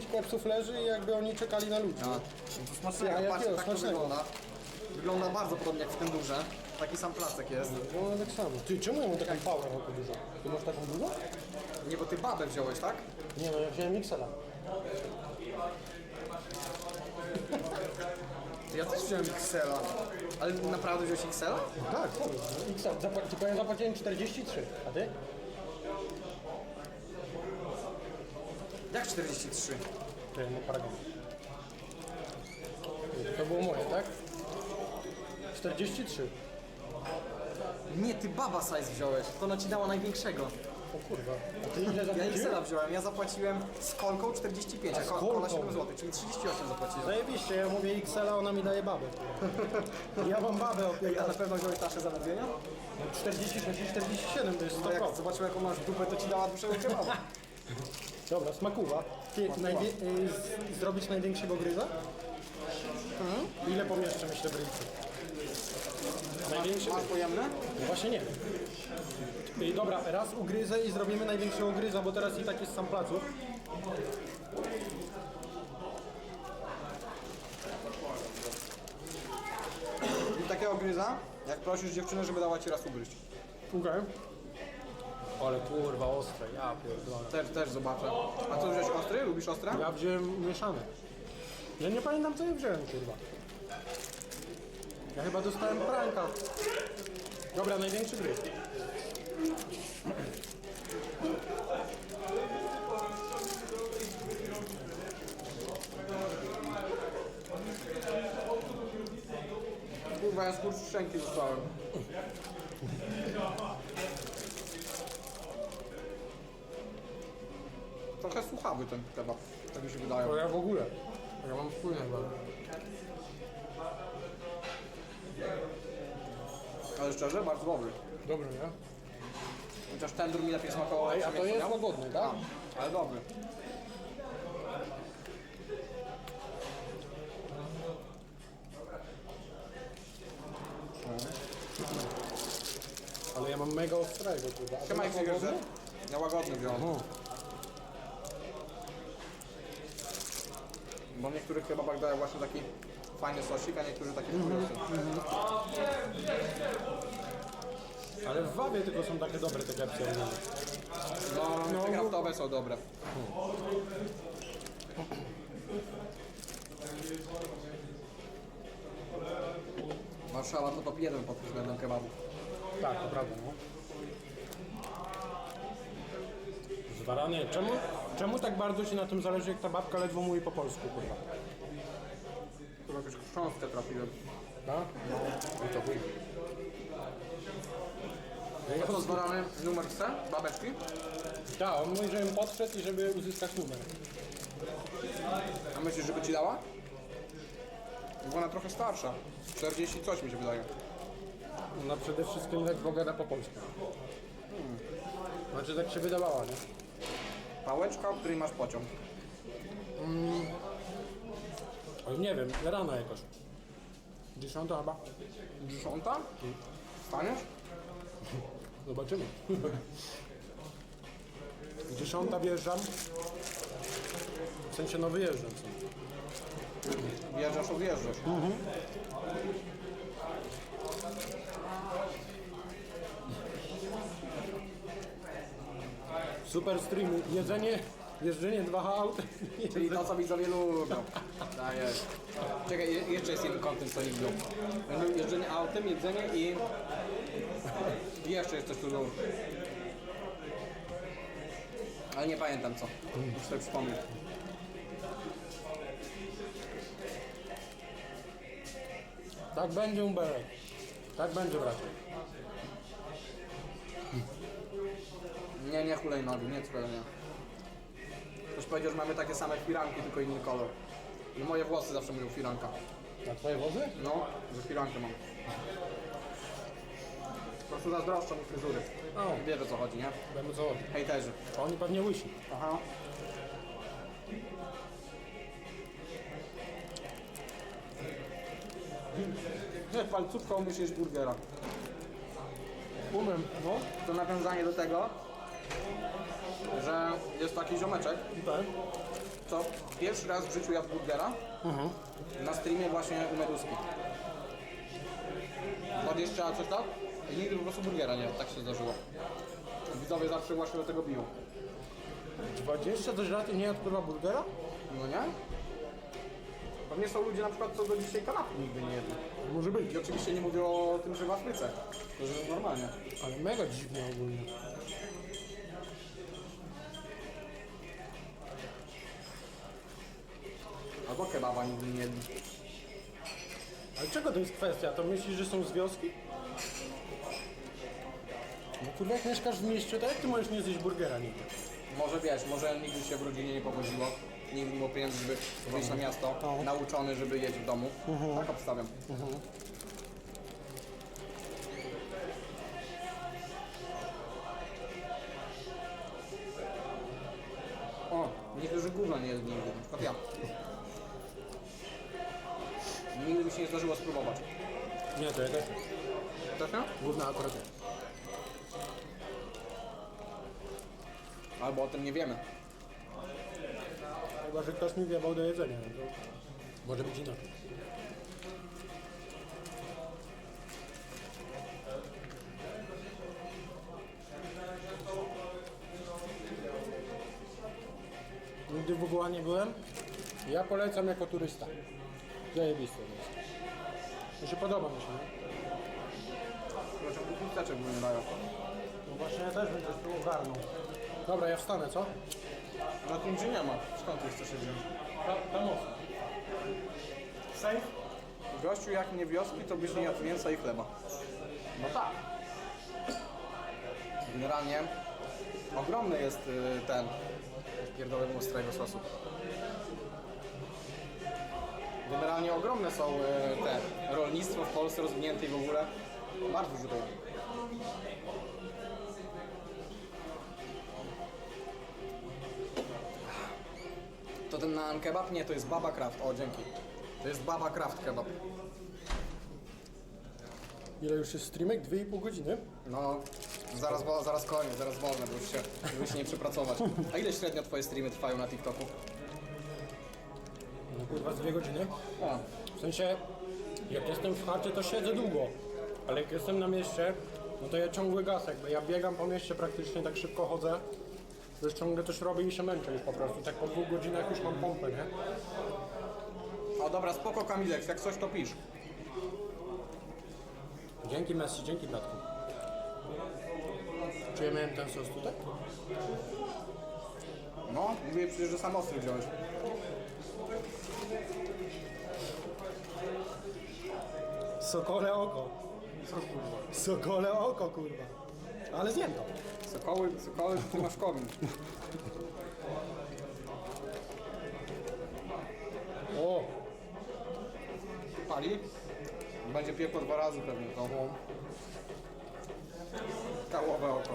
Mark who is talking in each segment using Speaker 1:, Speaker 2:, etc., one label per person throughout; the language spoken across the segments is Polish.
Speaker 1: 10 kepsów leży i jakby oni czekali na ludzi.
Speaker 2: A, no to smacznego,
Speaker 1: Ja-
Speaker 2: patrzcie,
Speaker 1: jakiego
Speaker 2: tak to
Speaker 1: smacznego?
Speaker 2: wygląda. Wygląda bardzo podobnie jak w tym durze. Taki sam placek jest.
Speaker 1: No tak samo. Ty, czemu ja mam taką power taką dużą? Ty masz taką dużą?
Speaker 2: Nie, bo ty babę wziąłeś, tak?
Speaker 1: Nie no, ja wziąłem Xela.
Speaker 2: Ja też wziąłem XL-a. Ale naprawdę wziąłeś XL-a?
Speaker 1: Tak, sorry. no, XL. Zapła- tylko ja zapłaciłem 43, a ty?
Speaker 2: Jak 43?
Speaker 1: Ty, no paragon. To było moje, tak? 43.
Speaker 2: Nie, ty baba size wziąłeś. To ona ci dała największego.
Speaker 1: O kurwa. A ty ile
Speaker 2: Ja
Speaker 1: zapłaciłeś?
Speaker 2: Wziąłem, ja zapłaciłem z kolką 45, a,
Speaker 1: z
Speaker 2: ko-
Speaker 1: kolką?
Speaker 2: kola 7 zł, czyli 38 zapłaciłem.
Speaker 1: Zajebiście, ja mówię XL, a ona mi daje babę. Ja mam babę
Speaker 2: a na pewno wziąłeś nasze zamówienia?
Speaker 1: 46 i 47 to jest
Speaker 2: To jak
Speaker 1: 100%.
Speaker 2: zobaczyłem jaką masz dupę, to ci dała dłuższego kebaba.
Speaker 1: Dobra, smakuwa. Ty, najwie- y, z- zrobić największego gryza? Ile pomieszczę myślę w rynku? Największy?
Speaker 2: Masz pojemne?
Speaker 1: No właśnie nie. Y, Dobra, raz ugryzę i zrobimy największego gryza, bo teraz i tak jest sam placu.
Speaker 2: I takiego gryza, jak prosisz dziewczynę, żeby dała ci raz ugryźć.
Speaker 1: Okej. Ale kurwa ostre, ja pierdolę.
Speaker 2: Też, też zobaczę. A co wziąłeś ostry? Lubisz ostre?
Speaker 1: Ja wziąłem mieszane. Ja nie pamiętam co ja wziąłem, kurwa. Ja chyba dostałem pranka. Dobra, największy gryz.
Speaker 2: Kurwa, ja skurcz szczęki dostałem. Słuchawy ten kebab, tak mi się wydaje.
Speaker 1: To ja w ogóle. Ja mam wpływ chyba.
Speaker 2: Ale szczerze, bardzo dobry.
Speaker 1: Dobry, nie?
Speaker 2: Chociaż ten drugi lepiej smakował.
Speaker 1: Ej, a to jest łagodny, tak?
Speaker 2: Ale dobry.
Speaker 1: Ale ja mam mega ostrego, kurwa. A to masz
Speaker 2: się
Speaker 1: łagodny?
Speaker 2: Ja łagodny wziąłem. Bo w niektórych kebabach dają właśnie taki fajny sosik, a niektórzy taki mm
Speaker 1: Ale w Wawie tylko są takie dobre te kepsy.
Speaker 2: No,
Speaker 1: No,
Speaker 2: te kraftowe są dobre. Warszawa to top 1 pod względem kebabu.
Speaker 1: Tak, to prawda, no. Zwarany. Czemu, czemu tak bardzo ci na tym zależy, jak ta babka ledwo mówi po polsku, kurwa?
Speaker 2: Tu jakąś chrząstkę trafiłem.
Speaker 1: Tak? No. To chuj.
Speaker 2: A co zwaramy numer C? Babeczki?
Speaker 1: Tak, on mówi, żebym podszedł i żeby uzyskać numer.
Speaker 2: A myślisz, żeby ci dała? Bo ona trochę starsza. 40 coś mi się wydaje.
Speaker 1: Ona przede wszystkim ledwo gada po polsku. Znaczy tak się wydawała, nie?
Speaker 2: Pałeczka, o której masz pociąg.
Speaker 1: Ale nie wiem, rano jakoś. Dziesiąta chyba.
Speaker 2: Dziesiąta? Staniesz?
Speaker 1: Zobaczymy. Dziesiąta wjeżdżam. W sensie no wyjeżdżam.
Speaker 2: Wjeżdżasz, to
Speaker 1: Super stream. Jedzenie, jeżdżenie 2H aut.
Speaker 2: Czyli to, co widzowie lubią. Dajesz. Czekaj, je- jeszcze jest jeden kontent, co nie lubią. Jeżdżenie autem, jedzenie i... i jeszcze jest coś tu lubią. Ale nie pamiętam co. Muszę sobie przypomnieć.
Speaker 1: Tak będzie Uberek. Tak będzie raczej.
Speaker 2: Nie, nie hulajnogi, nie nie. Ktoś powiedział, że mamy takie same firanki, tylko inny kolor. No moje włosy zawsze mówią firanka.
Speaker 1: Na twoje wozy?
Speaker 2: No, że firankę mam. Po prostu zazdroszczą mi fryzury.
Speaker 1: O.
Speaker 2: Wiesz o co chodzi, nie?
Speaker 1: Wiemy co chodzi.
Speaker 2: Hejterzy.
Speaker 1: A Oni pewnie łysi.
Speaker 2: Aha. Nie, palcówką myślisz burgera.
Speaker 1: Umiem. No.
Speaker 2: To nawiązanie do tego, że jest taki ziomeczek,
Speaker 1: Tak.
Speaker 2: co pierwszy raz w życiu jadł burgera na streamie właśnie u Meduski. 20 coś tak? I nigdy po prostu burgera nie jadł, tak się zdarzyło. Widzowie zawsze właśnie do tego biją.
Speaker 1: 20 coś lat i nie jadł kurwa burgera?
Speaker 2: No nie? Pewnie są ludzie na przykład, co do dzisiaj kanapy nigdy nie jedli.
Speaker 1: Może być.
Speaker 2: I oczywiście nie mówię o tym, że w Afryce. To, że normalnie.
Speaker 1: Ale mega dziwnie ogólnie.
Speaker 2: Albo kebaba nigdy nie jedli.
Speaker 1: Ale czego to jest kwestia? To myślisz, że są z wioski? No kurwa, jak mieszkasz w mieście, to jak ty możesz nie zjeść burgera nigdy?
Speaker 2: Może wiesz, może nigdy się w rodzinie nie powodziło. Nigdy nie było pieniędzy, żeby wyjść na miasto.
Speaker 1: No.
Speaker 2: Nauczony, żeby jeść w domu. Tak obstawiam. O, niektórzy gówna nie jedli nigdy, na przykład ja. Nigdy mi się nie zdarzyło spróbować.
Speaker 1: Nie, to ja też.
Speaker 2: Nie?
Speaker 1: Główna akurat.
Speaker 2: Albo o tym nie wiemy.
Speaker 1: Chyba, że ktoś mi wiewał do jedzenia. No to może być inaczej. Nigdy w WWA nie byłem. Ja polecam jako turysta. Zajebiste to jest. Mi się podoba mi się. nie?
Speaker 2: Proszę, chusteczek mi nie dają.
Speaker 1: No właśnie ja też bym coś tu ogarnął. Dobra, ja wstanę, co?
Speaker 2: Na tym gdzie nie ma. Skąd ty chcesz się wziąć?
Speaker 1: Ta, ta mocno. Safe?
Speaker 2: Gościu, jak nie wioski, to byś nie jadł mięsa i chleba.
Speaker 1: No tak.
Speaker 2: Generalnie ogromny jest y, ten pierdolę ostrego sosu. Generalnie ogromne są y, te rolnictwo w Polsce rozwinięte i w ogóle bardzo dużo tego. To ten naan kebab? Nie, to jest baba kraft. O, dzięki. To jest baba kraft kebab.
Speaker 1: Ile już jest streamek? 2,5 godziny?
Speaker 2: No, zaraz, wo- zaraz koniec, zaraz wolne, bo już się, żeby się nie przepracować. A ile średnio twoje streamy trwają na TikToku?
Speaker 1: No kurwa, z 2 godziny. W sensie, jak jestem w chacie, to siedzę długo. Ale jak jestem na mieście, no to ja ciągły gaz jakby. Ja biegam po mieście praktycznie, tak szybko chodzę. Już ciągle coś robię i się męczę już po prostu. Tak po dwóch godzinach już mam pompę, nie?
Speaker 2: o dobra, spoko Kamilek, jak coś to pisz.
Speaker 1: Dzięki Messi, dzięki bratku. Czy ja miałem ten sos tutaj?
Speaker 2: No, mówię przecież, że sam ostry wziąłeś.
Speaker 1: Sokole oko.
Speaker 2: Co kurwa?
Speaker 1: Sokole oko, kurwa. Ale zjem to.
Speaker 2: Sokoły, sokoły, ty masz komin.
Speaker 1: O,
Speaker 2: Pali? Będzie piekło dwa razy pewnie to. Kałowe oko.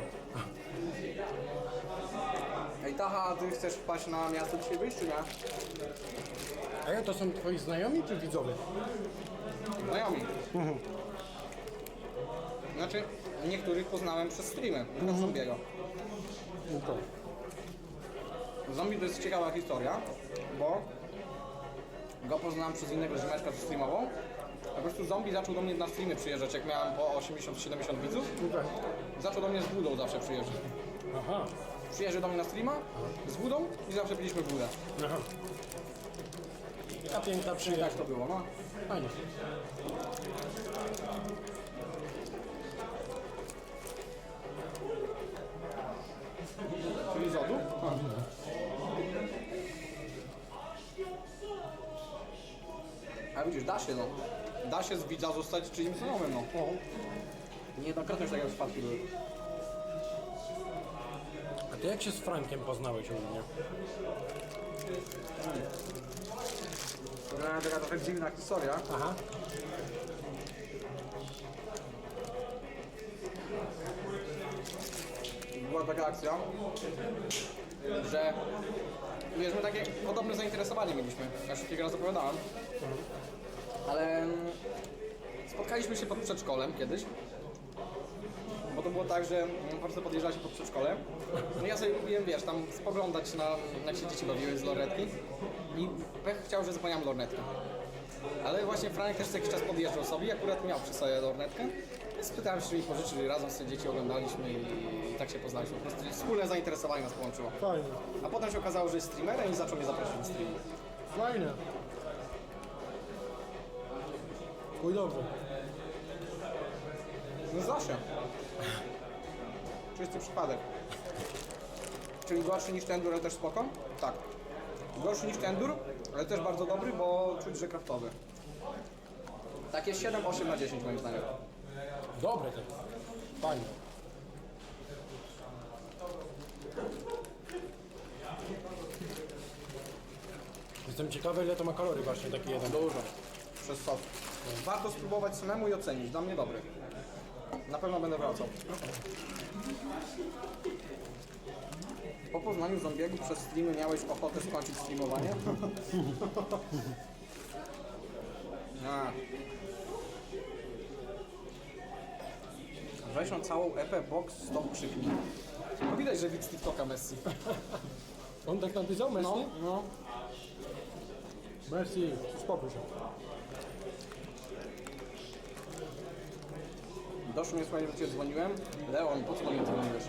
Speaker 2: Ej, Taha, a ty chcesz wpaść na miasto dzisiaj wyjść, czy nie?
Speaker 1: a ja to są twoi znajomi czy widzowie?
Speaker 2: Znajomi. Znaczy, niektórych poznałem przez streamy, na zombiego.
Speaker 1: No to.
Speaker 2: Zombie to jest ciekawa historia, bo go poznałem przez innego ziomeczka ze streamową. Po prostu zombie zaczął do mnie na streamy przyjeżdżać, jak miałem po 80-70 widzów.
Speaker 1: Okej.
Speaker 2: Zaczął do mnie z budą zawsze przyjeżdżać.
Speaker 1: Aha.
Speaker 2: Przyjeżdżał do mnie na streama z budą i zawsze piliśmy budę.
Speaker 1: Aha. Ta piękna
Speaker 2: Tak
Speaker 1: przyjaźń.
Speaker 2: to było, no.
Speaker 1: Fajnie.
Speaker 2: Czyli z odu? A widzisz, da się no. Da się z widza zostać czyimś znajomym, no. Niejednokrotnie już takie przypadki były.
Speaker 1: Ty jak się z Frankiem poznałeś ogólnie?
Speaker 2: To była taka trochę dziwna historia.
Speaker 1: Aha.
Speaker 2: Była taka akcja, że wiesz, my takie podobne zainteresowanie mieliśmy. Ja już kilka razy opowiadałem. Ale mm, spotkaliśmy się pod przedszkolem kiedyś. To było tak, że po prostu podjeżdżała się pod przedszkole. No ja sobie lubiłem, wiesz, tam spoglądać na, jak się dzieci bawiły z lornetki i pech chciał, że zapomniałem lornetki. Ale właśnie Franek też co jakiś czas podjeżdżał sobie i akurat miał przy sobie lornetkę. Więc spytałem się, czy mi pożyczyli, razem sobie dzieci oglądaliśmy i, tak się poznaliśmy. Po prostu wspólne zainteresowanie nas połączyło.
Speaker 1: Fajnie.
Speaker 2: A potem się okazało, że jest streamerem i zaczął mnie zapraszać do streamu.
Speaker 1: Fajnie. Chuj dobrze.
Speaker 2: No zawsze. Czysty przypadek. Czyli gorszy niż ten, ale też spoko? Tak. Gorszy niż tendur, ale też bardzo dobry, bo czuć, że kraftowy. Tak jest 7, 8 na 10 moim zdaniem.
Speaker 1: Dobre te. Fajnie. Jestem ciekawy ile to ma kalorii właśnie taki jeden.
Speaker 2: Dużo. Przez sos. Warto spróbować samemu i ocenić. Dla mnie dobry. Na pewno będę wracał. Po poznaniu zombiegu przez streamy miałeś ochotę skończyć streamowanie? A. Weź na całą epę box stop krzyknij. No widać, że widz TikToka Messi.
Speaker 1: On tak napisał, Messi?
Speaker 2: No, no.
Speaker 1: Messi, spokój się.
Speaker 2: Doszło mnie słuchaj, że cię dzwoniłem. Leon, po co do mnie dzwoniłeś?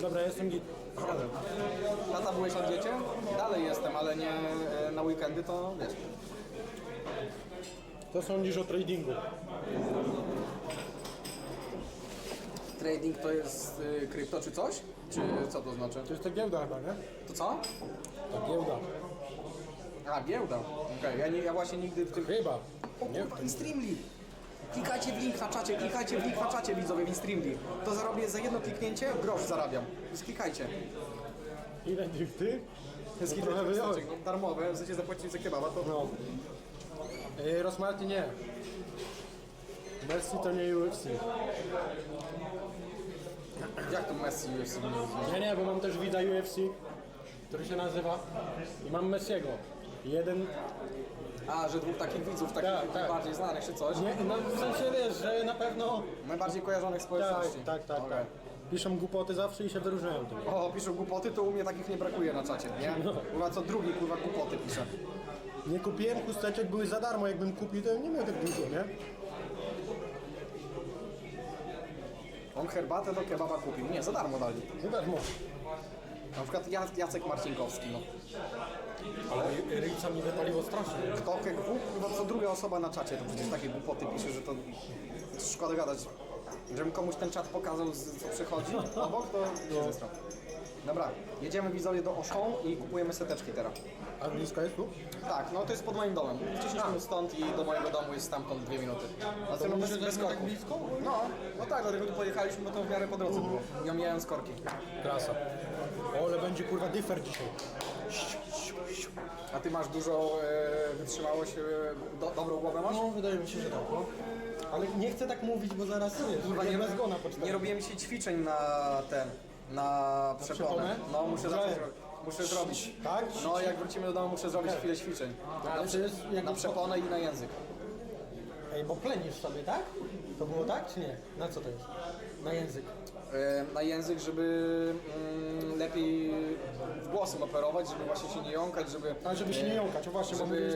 Speaker 1: Dobra, jestem git.
Speaker 2: Tata byłeś na diecie? Dalej jestem, ale nie e, na weekendy, to wiesz.
Speaker 1: Co sądzisz o tradingu?
Speaker 2: Trading to jest y, krypto czy coś? Czy co to znaczy?
Speaker 1: To jest ta giełda chyba, nie?
Speaker 2: To co?
Speaker 1: Ta giełda.
Speaker 2: A, giełda. Okej, ja, nie- ja właśnie nigdy w tym...
Speaker 1: Chyba.
Speaker 2: O
Speaker 1: Nie
Speaker 2: kurwa, Streamly! Klikajcie w link na czacie, klikajcie w link na czacie widzowie w Streamly. To zarobię za jedno kliknięcie, grosz zarabiam. Więc klikajcie.
Speaker 1: Ile tych ty?
Speaker 2: Jest
Speaker 1: No trochę wyjąłeś.
Speaker 2: no, darmowe, chcecie zapłacić za kebaba, to...
Speaker 1: No. Yy, Rosmarty nie. Messi to nie UFC.
Speaker 2: Jak to Messi jest?
Speaker 1: Nie, nie, bo mam też widza UFC, który się nazywa i mam Messiego. Jeden,
Speaker 2: A, że dwóch takich widzów, takich
Speaker 1: Tak, tak.
Speaker 2: bardziej znanych czy coś?
Speaker 1: nie, no w sensie wiesz, że na pewno
Speaker 2: Najbardziej kojarzonych
Speaker 1: tak,
Speaker 2: społeczności.
Speaker 1: tak, tak,
Speaker 2: Okej.
Speaker 1: tak. Piszą głupoty zawsze i się wyróżniają tym.
Speaker 2: O, piszą głupoty, to u mnie takich nie brakuje na czacie, nie?
Speaker 1: No.
Speaker 2: Kurwa, co drugi kurwa głupoty pisze.
Speaker 1: Nie kupiłem chusteczek, były za darmo, jakbym kupił, to nie miał tak dużo, nie?
Speaker 2: On herbatę do kebaba kupił. Nie, za darmo dali.
Speaker 1: Za darmo.
Speaker 2: Na przykład Jac- Jacek Marcinkowski, no.
Speaker 1: Ale ryjca mi wypaliło strasznie.
Speaker 2: Kto kurwa, co druga osoba na czacie, to przecież takie głupoty pisze, że to szkoda gadać. Żebym komuś ten czat pokazał, z- co przychodzi obok, to nie zesrał. Dobra, jedziemy widzowie do Oszą i kupujemy seteczki teraz.
Speaker 1: A blisko jest tu?
Speaker 2: Tak, no to jest pod moim domem. 10 minut stąd i do mojego domu jest stamtąd 2 minuty. A
Speaker 1: To
Speaker 2: no
Speaker 1: mówisz,
Speaker 2: bez,
Speaker 1: że to tak
Speaker 2: korków.
Speaker 1: blisko?
Speaker 2: No, no tak, dlatego tu pojechaliśmy, bo to w miarę po drodze było. I omijając korki.
Speaker 1: Klasa. O, ale będzie kurwa dyfer dzisiaj.
Speaker 2: A ty masz dużo e, wytrzymałość, e, do, dobrą głowę masz?
Speaker 1: No, wydaje mi się, że tak, no. Ale nie chcę tak mówić, bo zaraz wiesz,
Speaker 2: Kurwa,
Speaker 1: nie
Speaker 2: nie,
Speaker 1: ma zgona po
Speaker 2: nie robiłem dzisiaj ćwiczeń na ten, na przeponę.
Speaker 1: przeponę?
Speaker 2: No, muszę zacząć robić. Muszę zrobić.
Speaker 1: Tak?
Speaker 2: No, jak wrócimy do domu, muszę zrobić chwilę ćwiczeń.
Speaker 1: Ale
Speaker 2: Na,
Speaker 1: to jest
Speaker 2: na przeponę i na język.
Speaker 1: Ej, bo plenisz sobie, tak? To było tak, czy nie? Na co to jest? Na język.
Speaker 2: E, na język, żeby mm, lepiej głosem operować, żeby właśnie się nie jąkać, żeby...
Speaker 1: A żeby się nie jąkać, o właśnie, bo
Speaker 2: żeby,
Speaker 1: mówiłeś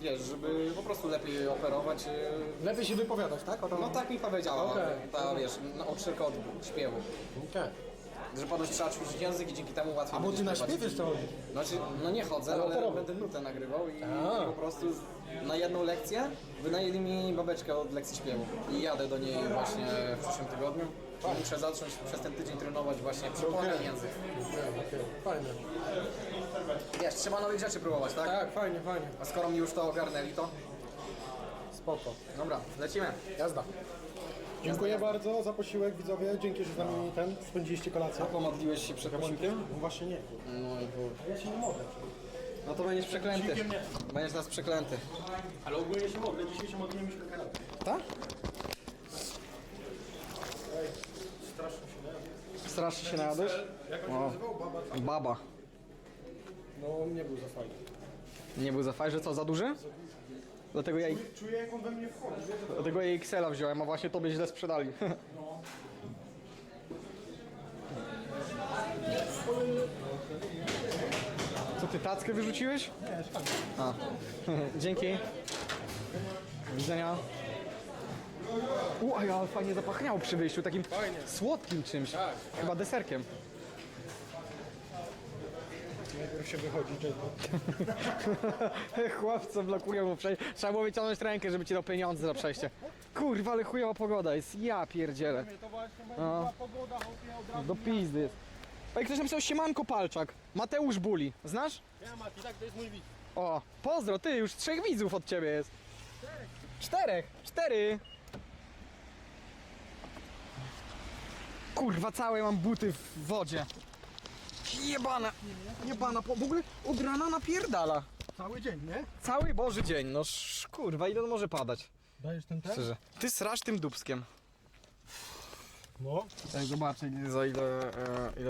Speaker 2: wiesz, żeby po prostu lepiej operować. e,
Speaker 1: Lepiej się wypowiadać, tak? O
Speaker 2: No tak mi powiedziała,
Speaker 1: Okej.
Speaker 2: ta wiesz, no, od śpiewu.
Speaker 1: Okej.
Speaker 2: Że ponoć trzeba ćwiczyć język i dzięki temu łatwiej
Speaker 1: A bo
Speaker 2: będzie
Speaker 1: ty na
Speaker 2: śpiewać.
Speaker 1: śpiew jeszcze chodzisz?
Speaker 2: Znaczy, no nie chodzę,
Speaker 1: Ale
Speaker 2: ale
Speaker 1: operował.
Speaker 2: będę nutę nagrywał i,
Speaker 1: A.
Speaker 2: po prostu z- na jedną lekcję wynajęli mi babeczkę od lekcji śpiewu i jadę do niej właśnie w przyszłym tygodniu. Muszę zacząć przez ten tydzień trenować właśnie przypomnę
Speaker 1: Okej.
Speaker 2: język.
Speaker 1: Okej, okej. Fajne.
Speaker 2: Wiesz, trzeba nowych rzeczy próbować, tak?
Speaker 1: Tak, fajnie, fajnie.
Speaker 2: A skoro mi już to ogarnęli, to
Speaker 1: Spoko.
Speaker 2: dobra, lecimy.
Speaker 1: Jazda. Dziękuję bardzo za posiłek, widzowie. Dzięki, że z nami ten spędziliście kolację.
Speaker 2: Pomodliłeś się przed posiłkiem?
Speaker 1: No właśnie nie.
Speaker 2: No i kur-
Speaker 1: Ja się nie modlę.
Speaker 2: No to będziesz przeklęty. Będziesz nas przeklęty.
Speaker 1: Ale ogólnie się modlę. Dzisiaj się modlimy kilka razy.
Speaker 2: Tak?
Speaker 1: Strasznie się nie.
Speaker 2: Strasznie się najadłeś?
Speaker 1: Jak on się
Speaker 2: O.
Speaker 1: nazywał? Baba?
Speaker 2: Baba.
Speaker 1: No, nie był za fajny.
Speaker 2: Nie był za fajny, że co, za duży? Dlatego ja,
Speaker 1: Czuję jak on we mnie wchodzi.
Speaker 2: dlatego ja XL-a wziąłem, a właśnie tobie źle sprzedali. Co ty tackę wyrzuciłeś?
Speaker 1: Nie.
Speaker 2: A. Dzięki. Do widzenia. U, a ja fajnie zapachniało przy wyjściu, takim
Speaker 1: Fajnie.
Speaker 2: słodkim czymś.
Speaker 1: Tak.
Speaker 2: Chyba deserkiem.
Speaker 1: Najpierw się wychodzi, czego.
Speaker 2: Chłopcy blokują mu przejście. Trzeba było wyciągnąć rękę, żeby ci dał pieniądze za przejście. Kurwa, ale chujowa pogoda jest. Ja pierdzielę.
Speaker 1: To właśnie
Speaker 2: No.
Speaker 1: była pogoda, chłopie, od razu.
Speaker 2: Do pizdy jest. Ej, ktoś napisał Siemanko Palczak. Mateusz Buli. Znasz?
Speaker 1: Ja Mati, tak, to jest mój widz.
Speaker 2: O, pozdro, ty, już trzech widzów od ciebie jest. Czterech. Cztery. Kurwa, całe mam buty w wodzie. Jebana, jebana, po, w ogóle od rana napierdala.
Speaker 1: Cały dzień, nie?
Speaker 2: Cały Boży dzień, no sz, kurwa, ile to może padać?
Speaker 1: Dajesz ten ten?
Speaker 2: Szczerze. Ty srasz tym dubskiem.
Speaker 1: No.
Speaker 2: Tak, zobaczę za ile, e, ile